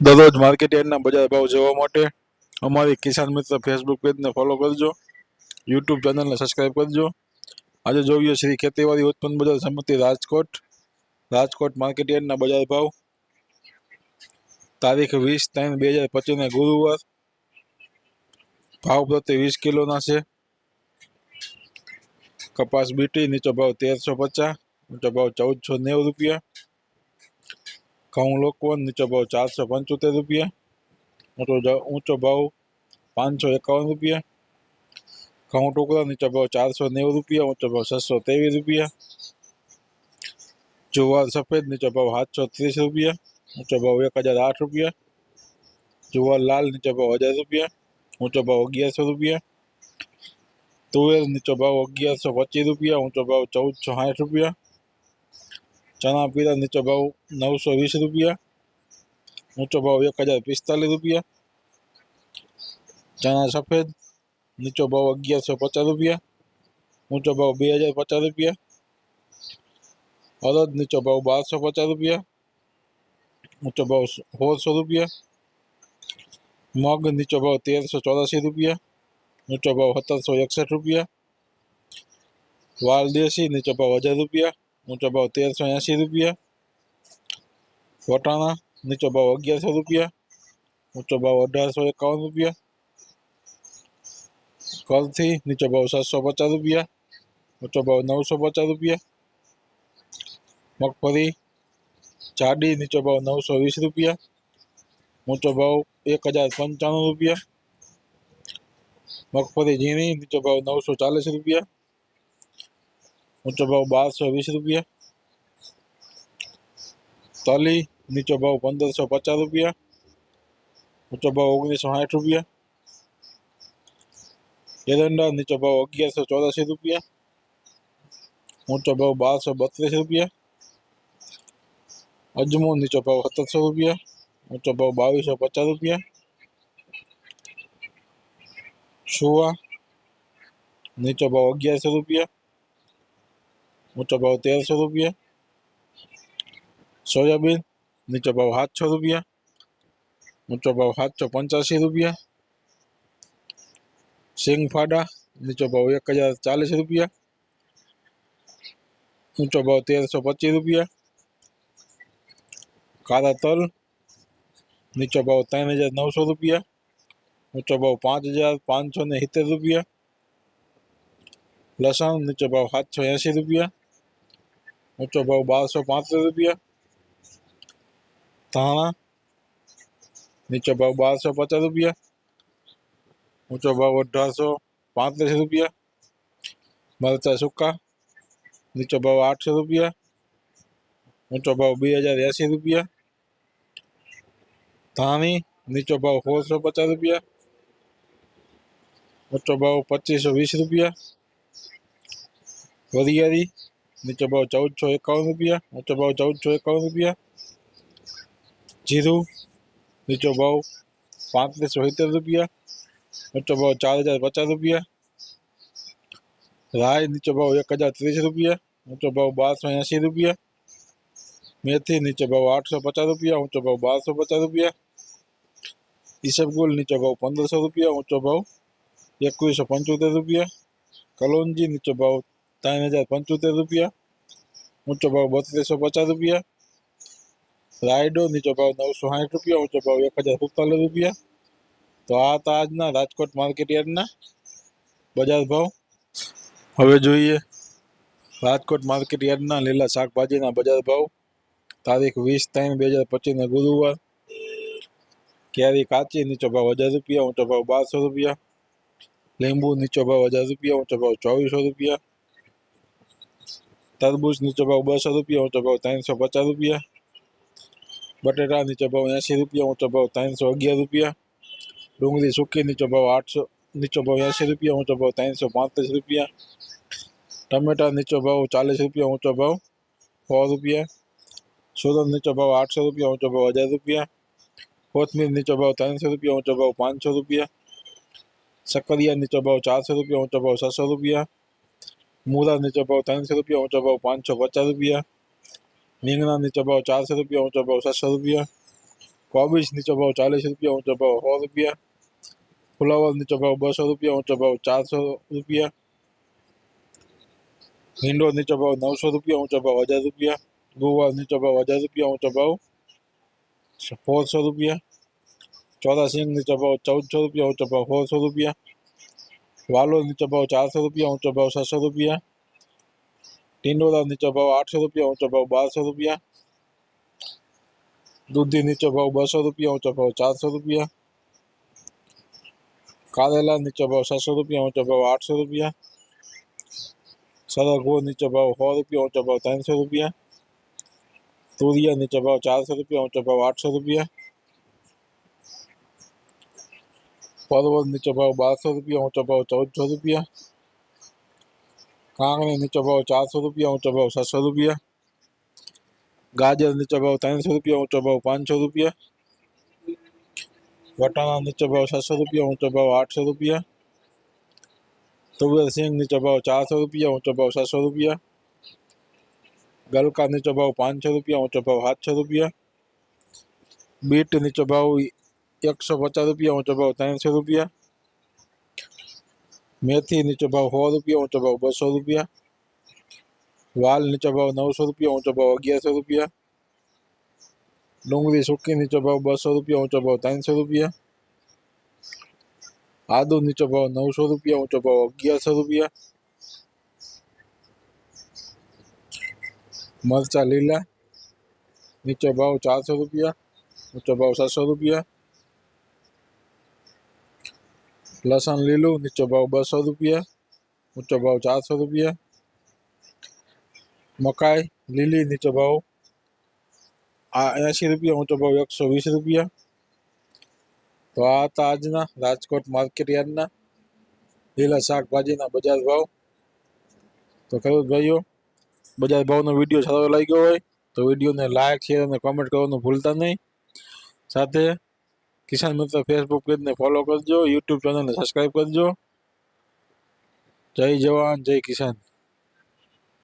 દરરોજ માર્કેટ યાર્ડના બજાર ભાવ જોવા માટે અમારી કિસાન મિત્ર ફેસબુક પેજને ફોલો કરજો. યુટ્યુબ ચેનલને સબસ્ક્રાઈબ કરજો. આજે જોઈએ શ્રી ખેતીવાડી ઉત્પન્ન બજાર સમિતિ રાજકોટ. રાજકોટ માર્કેટ યાર્ડના બજાર ભાવ. તારીખ વીસ ત્રણ બે હજાર પચીસને ગુરુવાર. ભાવ પ્રતિ વીસ કિલોના છે. કપાસ બીટી, નીચો ભાવ તેરસો પચાસ, ઊંચો ભાવ ચૌદસો નેવું રૂપિયા. ઘઉં લોકવન નીચો ભાવ ચારસો પંચોતેર રૂપિયા ઊંચો જ- ઊંચો ભાવ પાંચસો એકાવન રૂપિયા ઘઉં ટુકડા નીચો ભાવ ચારસો નેવું રૂપિયા ઊંચો ભાવ છસો ત્રેવીસ રૂપિયા જુવાર સફેદ નીચો ભાવ સાતસો ત્રીસ રૂપિયા ઊંચો ભાવ એક હજાર આઠ રૂપિયા જુવાર લાલ નીચો ભાવ હજાર રૂપિયા ઊંચો ભાવ અગિયારસો રૂપિયા તુવેર નીચો ભાવ અગિયારસો પચીસ રૂપિયા ઊંચો ભાવ ચૌદસો સાઠ રૂપિયા ચણા પીળા નીચો ભાવ નવસો વીસ રૂપિયા ઊંચો ભાવ એક હજાર પિસ્તાલીસ રૂપિયા ચણા સફેદ નીચો ભાવ અગિયારસો પચાસ રૂપિયા ઊંચો ભાવ બે હજાર પચાસ રૂપિયા અડદ નીચો ભાવ બારસો પચાસ રૂપિયા ઊંચો ભાવ સોળસો રૂપિયા મગ નીચો ભાવ તેરસો ચોરાસી રૂપિયા ઊંચો ભાવ સત્તરસો એકસઠ રૂપિયા વાલ દેશી નીચો ભાવ હજાર રૂપિયા ઊંચો ભાવ તેરસો એંસી રૂપિયા વટાણા નીચો ભાવ અગિયારસો રૂપિયા ઊંચો ભાવ અઢારસો એકાવન રૂપિયા કલથી નીચો ભાવ સાતસો પચાસ રૂપિયા ઊંચો ભાવ નવસો પચાસ રૂપિયા મગફળી જાડી નીચો ભાવ નવસો વીસ રૂપિયા ઊંચો ભાવ એક હજાર પંચાણું રૂપિયા મગફળી ઝીણી નીચો ભાવ નવસો ચાલીસ રૂપિયા ઊંચો ભાવ બારસો વીસ રૂપિયા તલી નીચો ભાવ પંદરસો પચાસ રૂપિયા ઊંચો ભાવ ઓગણીસો સાઠ રૂપિયા એરંડા નીચો ભાવ અગિયારસો ચોરાસી રૂપિયા ઊંચો ભાવ બારસો બત્રીસ રૂપિયા અજમો નીચો ભાવ સત્તરસો રૂપિયા ઊંચો ભાવ બાવીસો પચાસ રૂપિયા સુવા નીચો ભાવ અગિયારસો રૂપિયા ઊંચો ભાવ તેરસો રૂપિયા સોયાબીન નીચો ભાવ સાતસો રૂપિયા ઊંચો ભાવ સાતસો પંચ્યાસી રૂપિયા સિંગફાડા નીચો ભાવ એક હજાર ચાલીસ રૂપિયા ઊંચો ભાવ તેરસો પચીસ રૂપિયા કાળા તલ નીચો ભાવ ત્રણ હજાર નવસો રૂપિયા ઊંચો ભાવ પાંચ હજાર પાંચસો ને સિત્તેર રૂપિયા લસણ નીચો ભાવ સાતસો એંસી રૂપિયા मीठो भाव ॿारहं सौ पंजहतरि रुपया। धाणा नीचो भाव ॿारहं सौ, पचास रुपया। ऊँचो भाव अठारह सौ, पैंतीस रुपया। मरचा सुखा। नीचो भाव आठ सौ रुपया। ऊँचो भाव बी हज़ार, अस्सी रुपया। धानी नीचो भाव सोल सौ, पचास रुपया। ऊँचो भाव पच्चीस सौ, बीस रुपया। वरियारी। નીચો ભાવ ચૌદસો એકાવન રૂપિયા ઊંચો ભાવ ચૌદસો એકાવન રૂપિયા જીરું નીચો ભાવ પાંત્રીસો સિત્તેર રૂપિયા ઊંચો ભાવ ચાર હજાર પચાસ રૂપિયા રાય નીચો ભાવ એક હજાર ત્રીસ રૂપિયા ઊંચો ભાવ બારસો એંસી રૂપિયા મેથી નીચો ભાવ આઠસો પચાસ રૂપિયા ઊંચો ભાવ બારસો પચાસ રૂપિયા ઈસબગુલ નીચો ભાવ પંદરસો રૂપિયા ઊંચો ભાવ એકવીસો પંચોતેર રૂપિયા કલોંજી નીચો ભાવ ત્રણ હજાર પંચોતેર રૂપિયા, ઊંચો ભાવ બત્રીસો પચાસ રૂપિયા, રાયડો નીચો ભાવ નવસો સાઠ રૂપિયા, ઊંચો ભાવ એક હજાર સુડતાલીસ રૂપિયા. તો આ હતા આજના રાજકોટ માર્કેટ યાર્ડના બજાર ભાવ. હવે જોઈએ રાજકોટ માર્કેટ યાર્ડના લીલા શાકભાજીના બજાર ભાવ. તારીખ વીસ ત્રણ બે હજાર પચીસને ગુરુવાર. કેરી કાચી નીચો ભાવ હજાર રૂપિયા, ઊંચો ભાવ બારસો રૂપિયા. લીંબુ નીચો ભાવ હજાર રૂપિયા, ઊંચો ભાવ ચોવીસો રૂપિયા. તરબૂચ નીચો ભાવ બસો રૂપિયા ઊંચો ભાવ ત્રણસો પચાસ રૂપિયા બટેટા નીચો ભાવ એંસી રૂપિયા ઊંચો ભાવ ત્રણસો અગિયાર રૂપિયા ડુંગળી સૂકી નીચો ભાવ આઠસો નીચો ભાવ એંસી રૂપિયા ઊંચો ભાવ ત્રણસો પાંત્રીસ રૂપિયા ટમેટા નીચો ભાવ ચાલીસ રૂપિયા ઊંચો ભાવ સો રૂપિયા સુરત નીચો ભાવ આઠસો રૂપિયા ઊંચો ભાવ હજાર રૂપિયા કોથમીર નીચો ભાવ ત્રણસો રૂપિયા ઊંચો ભાવ પાંચસો मूला ने चबाओ तीन सौ रुपया और चबाओ पाँच सौ, पचास रुपया। मींगना ने चबाओ चार सौ रुपया और चबाओ सात सौ रुपया। कॉबिज ने चबाओ चालीस रुपया और चबाओ सौ रुपया। फ्लावर ने चबाओ ब सौ रुपया और चबाओ चार सौ रुपया। हींडो ने चबाओ नौ सौ रुपया और चबाओ हज़ार रुपया। गोवा ने चबाओ हज़ार रुपया और चबाओ फोर सौ रुपया। चौदह सिंह ने चबाओ चौदह सौ रुपया और चबाओ फोर सौ रुपया। વાલોર નીચો ભાવ ચારસો રૂપિયા ઊંચો ભાવ છસો રૂપિયા ટિંડોરા નીચો ભાવ આઠસો રૂપિયા ઊંચો ભાવ બારસો રૂપિયા દૂધી નીચો ભાવ બસો રૂપિયા ઊંચો ભાવ ચારસો રૂપિયા કારેલા નીચો ભાવ છસો રૂપિયા ઊંચો ભાવ આઠસો રૂપિયા સરગવો નીચો ભાવ સો રૂપિયા ઊંચો ભાવ ત્રણસો રૂપિયા તુરિયા નીચો ભાવ ચારસો રૂપિયા ઊંચો ભાવ આઠસો રૂપિયા પરવળ નીચો ભાવ બારસો રૂપિયા ઊંચો ભાવ ચૌદસો રૂપિયા કાંગણી નીચો ભાવ ચારસો રૂપિયા ઊંચો ભાવ છસો રૂપિયા ગાજર નીચો ભાવ ત્રણસો રૂપિયા ઊંચો ભાવ પાંચસો રૂપિયા વટાણા નીચો ભાવ છસો રૂપિયા ઊંચો ભાવ આઠસો રૂપિયા તુવેર સિંગ નીચો ભાવ ચારસો રૂપિયા ઊંચો ભાવ છસો રૂપિયા ગલકા નીચો ભાવ પાંચસો રૂપિયા ઊંચો ભાવ સાતસો રૂપિયા બીટ નીચો ભાવ એકસો પચાસ રૂપિયા ઊંચો ભાવ ત્રણસો રૂપિયા મેથી નીચો ભાવ સો રૂપિયા ઊંચો ભાવ બસો રૂપિયા વાલ નીચો ભાવ નવસો રૂપિયા ઊંચો ભાવ અગિયારસો રૂપિયા ડુંગળી સૂકી નીચો ભાવ બસો રૂપિયા ઊંચો ભાવ ત્રણસો રૂપિયા આદુ નીચો ભાવ નવસો રૂપિયા ઊંચો ભાવ અગિયારસો રૂપિયા મરચા લીલા નીચો ભાવ ચારસો રૂપિયા ઊંચો ભાવ સાતસો રૂપિયા લસણ લીલું, નીચો ભાવ બસો રૂપિયા, ઊંચો ભાવ ચારસો રૂપિયા. મકાઈ લીલી, નીચો ભાવ આ એંશી રૂપિયા, ઊંચો ભાવ એકસો વીસ રૂપિયા. તો આ હતા આજના રાજકોટ માર્કેટ યાર્ડના લીલા શાકભાજીના બજાર ભાવ. તો ખેડૂત ભાઈઓ, બજાર ભાવનો વીડિયો સારો લાગ્યો હોય તો વિડીયોને લાઇક શેર અને કોમેન્ટ કરવાનું ભૂલતા નહીં. સાથે કિસાન મિત્ર ફેસબુક પેજને ફોલો કરજો યુટ્યુબ ચેનલને સબસ્ક્રાઈબ કરજો જય જવાન જય કિસાન